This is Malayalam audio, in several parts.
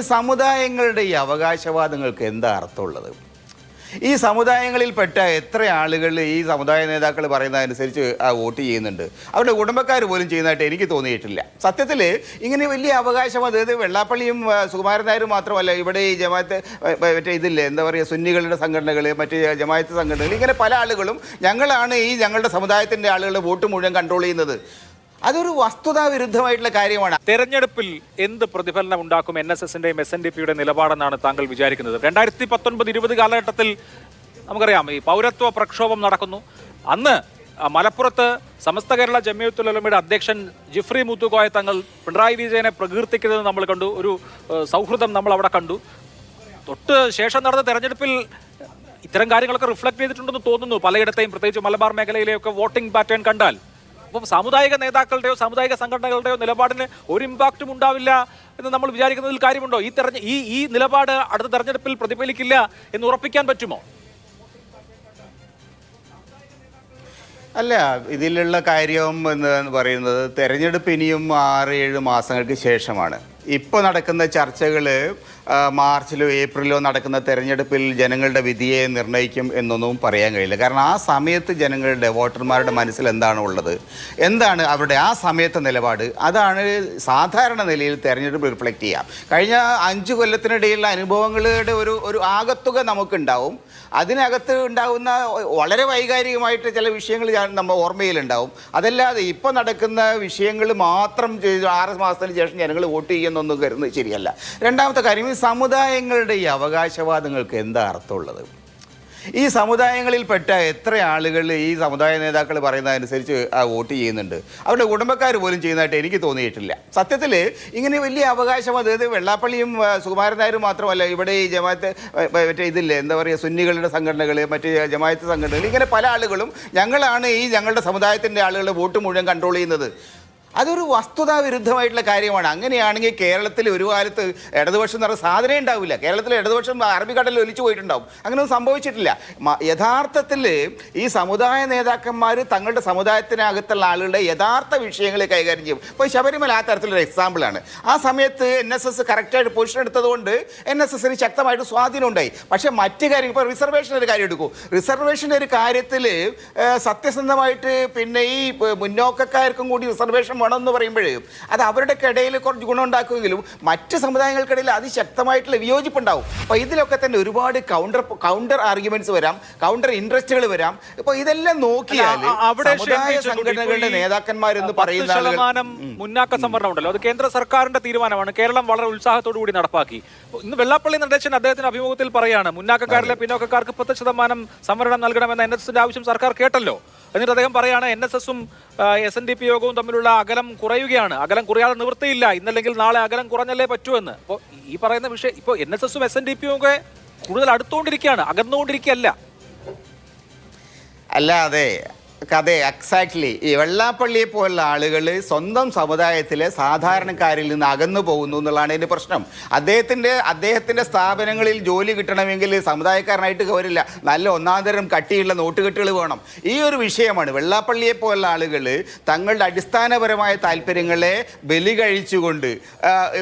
ഈ സമുദായങ്ങളുടെ ഈ അവകാശവാദങ്ങൾക്ക് എന്താ അർത്ഥമുള്ളത്? ഈ സമുദായങ്ങളിൽപ്പെട്ട എത്ര ആളുകൾ ഈ സമുദായ നേതാക്കൾ പറയുന്നതനുസരിച്ച് വോട്ട് ചെയ്യുന്നുണ്ട്. അവരുടെ കുടുംബക്കാർ പോലും ചെയ്യുന്നതായിട്ട് എനിക്ക് തോന്നിയിട്ടില്ല. സത്യത്തിൽ ഇങ്ങനെ വലിയ അവകാശം അതായത് വെള്ളാപ്പള്ളിയും സുകുമാരൻ നായരും മാത്രമല്ല ഇവിടെ ഈ ജമാഅത്ത് മറ്റേ ഇതില്ലേ എന്താ പറയുക സുന്നികളുടെ സംഘടനകൾ മറ്റ് ജമാഅത്ത് സംഘടനകൾ ഇങ്ങനെ പല ആളുകളും ഞങ്ങളാണ് ഈ ഞങ്ങളുടെ സമുദായത്തിന്റെ ആളുകളുടെ വോട്ട് മുഴുവൻ കൺട്രോൾ ചെയ്യുന്നത്. അതൊരു വസ്തുതാ വിരുദ്ധമായിട്ടുള്ള കാര്യമാണ്. തെരഞ്ഞെടുപ്പിൽ എന്ത് പ്രതിഫലനം ഉണ്ടാക്കും എൻ എസ് എസിന്റെയും എസ് എൻ ഡി പിയുടെ നിലപാടെന്നാണ് താങ്കൾ വിചാരിക്കുന്നത്? രണ്ടായിരത്തി പത്തൊൻപത് ഇരുപത് കാലഘട്ടത്തിൽ നമുക്കറിയാം ഈ പൗരത്വ പ്രക്ഷോഭം നടക്കുന്നു. അന്ന് മലപ്പുറത്ത് സമസ്ത കേരള ജമിയത്തുലമയുടെ അധ്യക്ഷൻ ജിഫ്രി മുത്തുകോയ തങ്ങൾ പിണറായി വിജയനെ പ്രകീർത്തിക്കുന്നത് നമ്മൾ കണ്ടു. ഒരു സൗഹൃദം നമ്മൾ അവിടെ കണ്ടു. തൊട്ട് ശേഷം നടന്ന തെരഞ്ഞെടുപ്പിൽ ഇത്തരം കാര്യങ്ങളൊക്കെ റിഫ്ലക്ട് ചെയ്തിട്ടുണ്ടെന്ന് തോന്നുന്നു. പലയിടത്തെയും പ്രത്യേകിച്ച് മലബാർ മേഖലയിലെയൊക്കെ വോട്ടിംഗ് പാറ്റേൺ കണ്ടാൽ. അപ്പം സാമുദായിക നേതാക്കളുടെയോ സാമുദായിക സംഘടനകളുടെയോ നിലപാടിന് ഒരു ഇമ്പാക്റ്റും ഉണ്ടാവില്ല എന്ന് നമ്മൾ വിചാരിക്കുന്നതിൽ കാര്യമുണ്ടോ? ഈ തെരഞ്ഞ ഈ ഈ നിലപാട് അടുത്ത തെരഞ്ഞെടുപ്പിൽ പ്രതിഫലിക്കില്ല എന്ന് ഉറപ്പിക്കാൻ പറ്റുമോ? അല്ല ഇതിലുള്ള കാര്യം എന്ന് പറയുന്നത് തെരഞ്ഞെടുപ്പ് ഇനിയും ആറ് ഏഴ് മാസങ്ങൾക്ക് ശേഷമാണ്. ഇപ്പോൾ നടക്കുന്ന ചർച്ചകൾ മാർച്ചിലോ ഏപ്രിലോ നടക്കുന്ന തെരഞ്ഞെടുപ്പിൽ ജനങ്ങളുടെ വിധിയെ നിർണയിക്കും എന്നൊന്നും പറയാൻ കഴിയില്ല. കാരണം ആ സമയത്ത് ജനങ്ങളുടെ വോട്ടർമാരുടെ മനസ്സിൽ എന്താണ് ഉള്ളത്? എന്താണ് അവരുടെ ആ സമയത്തെ നിലപാട്? അതാണ് സാധാരണ നിലയിൽ തെരഞ്ഞെടുപ്പ് റിഫ്ലക്റ്റ് ചെയ്യാം. കഴിഞ്ഞ അഞ്ച് കൊല്ലത്തിനിടയിലുള്ള അനുഭവങ്ങളുടെ ഒരു ഒരു ആകത്തുക നമുക്കുണ്ടാവും. അതിനകത്ത് ഉണ്ടാകുന്ന വളരെ വൈകാരികമായിട്ട് ചില വിഷയങ്ങൾ നമ്മൾ ഓർമ്മയിലുണ്ടാവും. അതല്ലാതെ ഇപ്പോൾ നടക്കുന്ന വിഷയങ്ങൾ മാത്രം ആറ് മാസത്തിന് ശേഷം ജനങ്ങൾ വോട്ട് ചെയ്യുന്നൊന്നും കരുതുന്നത് ശരിയല്ല. രണ്ടാമത്തെ കാര്യം ഈ സമുദായങ്ങളുടെ ഈ അവകാശവാദങ്ങൾക്ക് എന്താ അർത്ഥമുള്ളത്? ഈ സമുദായങ്ങളിൽപ്പെട്ട എത്ര ആളുകൾ ഈ സമുദായ നേതാക്കൾ പറയുന്നതനുസരിച്ച് വോട്ട് ചെയ്യുന്നുണ്ട്. അവരുടെ കുടുംബക്കാർ പോലും ചെയ്യുന്നതായിട്ട് എനിക്ക് തോന്നിയിട്ടില്ല. സത്യത്തിൽ ഇങ്ങനെ വലിയ അവകാശം അതായത് വെള്ളാപ്പള്ളിയും ആ, സുകുമാരൻ നായരും മാത്രമല്ല ഇവിടെ ഈ ജമാഅത്ത് ആ, മറ്റേ ഇതില്ലേ എന്താ പറയുക സുന്നികളുടെ സംഘടനകൾ മറ്റ് ജമാഅത്ത് സംഘടനകൾ ഇങ്ങനെ പല ആളുകളും ഞങ്ങളാണ് ഈ ഞങ്ങളുടെ സമുദായത്തിന്റെ ആളുകളുടെ വോട്ട് മുഴുവൻ കൺട്രോൾ ചെയ്യുന്നത്. അതൊരു വസ്തുതാ വിരുദ്ധമായിട്ടുള്ള കാര്യമാണ്. അങ്ങനെയാണെങ്കിൽ കേരളത്തിൽ ഒരു കാലത്ത് ഇടതുപക്ഷം എന്ന് പറഞ്ഞ സാധനം ഉണ്ടാവില്ല. കേരളത്തിൽ ഇടതുപക്ഷം അറബിക്കടലിൽ ഒലിച്ചു പോയിട്ടുണ്ടാവും. അങ്ങനെയൊന്നും സംഭവിച്ചിട്ടില്ല. യഥാർത്ഥത്തിൽ ഈ സമുദായ നേതാക്കന്മാർ തങ്ങളുടെ സമുദായത്തിനകത്തുള്ള ആളുകളുടെ യഥാർത്ഥ വിഷയങ്ങളെ കൈകാര്യം ചെയ്യും. ഇപ്പോൾ ശബരിമല ആ തരത്തിലൊരു എക്സാമ്പിളാണ് ആ സമയത്ത് എൻ എസ് എസ് കറക്റ്റായിട്ട് പൊസിഷൻ എടുത്തതുകൊണ്ട് എൻ എസ് എസിന് ശക്തമായിട്ട് സ്വാധീനം ഉണ്ടായി. പക്ഷേ മറ്റ് കാര്യങ്ങൾ ഇപ്പോൾ റിസർവേഷന്റെ ഒരു കാര്യം എടുക്കൂ. റിസർവേഷന്റെ ഒരു കാര്യത്തിൽ സത്യസന്ധമായിട്ട് പിന്നെ ഈ മുന്നോക്കക്കാർക്കും കൂടി റിസർവേഷൻ വേണമെന്ന് പറയുമ്പോഴേ അത് അവരുടെ ഇടയിൽ കുറച്ച് ഗുണം ഉണ്ടാക്കുമെങ്കിലും മറ്റ് സമുദായങ്ങൾക്കിടയിൽ അതിശക്തമായിട്ടുള്ള വിയോജിപ്പുണ്ടാവും. അപ്പോൾ ഇതിലൊക്കെ തന്നെ ഒരുപാട് കൗണ്ടർ കൗണ്ടർ ആർഗ്യുമെന്റ്സ് വരാം കൗണ്ടർ ഇൻട്രസ്റ്റുകൾ വരാം. ഇപ്പോൾ ഇതെല്ലാം നോക്കിയാൽ അവിടെ സമുദായ സംഘടനകളുടെ നേതാക്കന്മാരെന്ന് പറയുന്ന ശതമാനം മുന്നാക്ക സംവരണം ഉണ്ടല്ലോ അത് കേന്ദ്ര സർക്കാരിന്റെ തീരുമാനമാണ്. കേരളം വളരെ ഉത്സാഹത്തോടു കൂടി നടപ്പാക്കി. ഇന്ന് വെള്ളാപ്പള്ളി നടേശൻ അദ്ദേഹത്തിന്റെ അഭിമുഖത്തിൽ പറയാണ് മുന്നാക്കക്കാരിലെ പിന്നോക്കക്കാർക്ക് പത്ത് ശതമാനം സംവരണം നൽകണമെന്ന എൻ എസ് എസിന്റെ ആവശ്യം സർക്കാർ കേട്ടല്ലോ. എന്നിട്ട് അദ്ദേഹം പറയാണ് എൻ എസ് എസും എസ് എൻ ഡി പി യോഗവും തമ്മിലുള്ള അകലം കുറയുകയാണ്. അകലം കുറയാതെ നിവൃത്തിയില്ല. ഇന്നല്ലെങ്കിൽ നാളെ അകലം കുറഞ്ഞല്ലേ പറ്റൂ എന്ന്. അപ്പോൾ ഈ പറയുന്ന വിഷയം ഇപ്പോൾ എൻ എസ് എസും എസ് എൻ ഡി പിയും ഒക്കെ കൂടുതൽ അടുത്തുകൊണ്ടിരിക്കുകയാണ് അകന്നുകൊണ്ടിരിക്കുകയല്ല. അല്ല അതെ അതെ എക്സാക്ട്ലി ഈ വെള്ളാപ്പള്ളിയെ പോലുള്ള ആളുകൾ സ്വന്തം സമുദായത്തിലെ സാധാരണക്കാരിൽ നിന്ന് അകന്നു പോകുന്നു എന്നുള്ളതാണ് ഇതിന്റെ പ്രശ്നം. അദ്ദേഹത്തിന്റെ അദ്ദേഹത്തിന്റെ സ്ഥാപനങ്ങളിൽ ജോലി കിട്ടണമെങ്കിൽ സമുദായക്കാരനായിട്ട് വരില്ല നല്ല ഒന്നാന്തരം കട്ടിയുള്ള നോട്ടുകെട്ടുകൾ വേണം. ഈ ഒരു വിഷയമാണ് വെള്ളാപ്പള്ളിയെ പോലുള്ള ആളുകൾ തങ്ങളുടെ അടിസ്ഥാനപരമായ താല്പര്യങ്ങളെ ബലി കഴിച്ചുകൊണ്ട്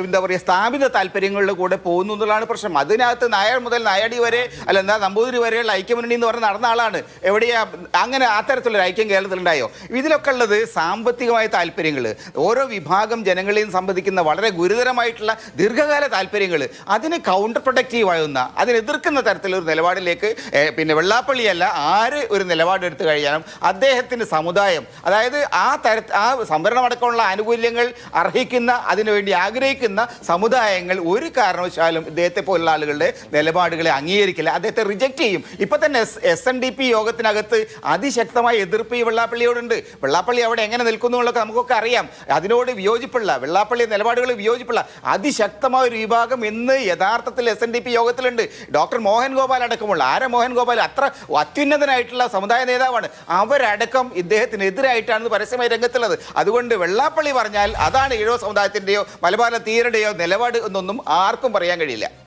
എന്താ പറയുക സ്ഥാപിത താല്പര്യങ്ങളുടെ കൂടെ പോകുന്നു എന്നുള്ളതാണ് പ്രശ്നം. അതിനകത്ത് നായർ മുതൽ നായടി വരെ അല്ല എന്താ നമ്പൂതിരി വരെയുള്ള ഐക്യമുന്നണി എന്ന് പറഞ്ഞ നടന്ന ആളാണ്. എവിടെയാ അങ്ങനെ ആ തരത്തിലുള്ള ഐക്യം കേരളത്തിലുണ്ടായോ? ഇതിലൊക്കെ ഉള്ളത് സാമ്പത്തികമായ താല്പര്യങ്ങൾ. ഓരോ വിഭാഗം ജനങ്ങളെയും സംബന്ധിക്കുന്ന വളരെ ഗുരുതരമായിട്ടുള്ള ദീർഘകാല താല്പര്യങ്ങൾ. അതിന് കൗണ്ടർ പ്രൊഡക്റ്റീവ് ആകുന്ന അതിനെ എതിർക്കുന്ന തരത്തിലൊരു നിലപാടിലേക്ക് പിന്നെ വെള്ളാപ്പള്ളിയല്ല ആര് ഒരു നിലപാടെടുത്തു കഴിഞ്ഞാലും അദ്ദേഹത്തിന്റെ സമുദായം അതായത് ആ തര ആ സംവരണമടക്കമുള്ള ആനുകൂല്യങ്ങൾ അർഹിക്കുന്ന അതിനുവേണ്ടി ആഗ്രഹിക്കുന്ന സമുദായങ്ങൾ ഒരു കാരണവശാലും ഇദ്ദേഹത്തെ പോലുള്ള ആളുകളുടെ നിലപാടുകളെ അംഗീകരിക്കില്ല. അദ്ദേഹത്തെ റിജക്റ്റ് ചെയ്യും. ഇപ്പം തന്നെ എസ് എൻ ഡി പി യോഗത്തിനകത്ത് അതിശക്തമായ എതിർപ്പ് ഈ വെള്ളാപ്പള്ളിയോടുണ്ട്. വെള്ളാപ്പള്ളി അവിടെ എങ്ങനെ നിൽക്കുന്നു എന്നുള്ളതൊക്കെ നമുക്കൊക്കെ അറിയാം. അതിനോട് വിയോജിപ്പുള്ള വെള്ളാപ്പള്ളി നിലപാടുകൾ വിയോജിപ്പുള്ള അതിശക്തമായ ഒരു വിഭാഗം ഇന്ന് യഥാർത്ഥത്തിൽ എസ് എൻ ഡി പി യോഗത്തിലുണ്ട്. ഡോക്ടർ മോഹൻ ഗോപാൽ അടക്കമുള്ള ആര മോഹൻ ഗോപാൽ? അത്ര അത്യുന്നതനായിട്ടുള്ള സമുദായ നേതാവാണ്. അവരടക്കം ഇദ്ദേഹത്തിനെതിരായിട്ടാണ് പരസ്യമായി രംഗത്തുള്ളത്. അതുകൊണ്ട് വെള്ളാപ്പള്ളി പറഞ്ഞാൽ അതാണ് ഈഴവ സമുദായത്തിന്റെയോ മലബാർ തീരുടെയോ നിലപാട് എന്നൊന്നും ആർക്കും പറയാൻ കഴിയില്ല.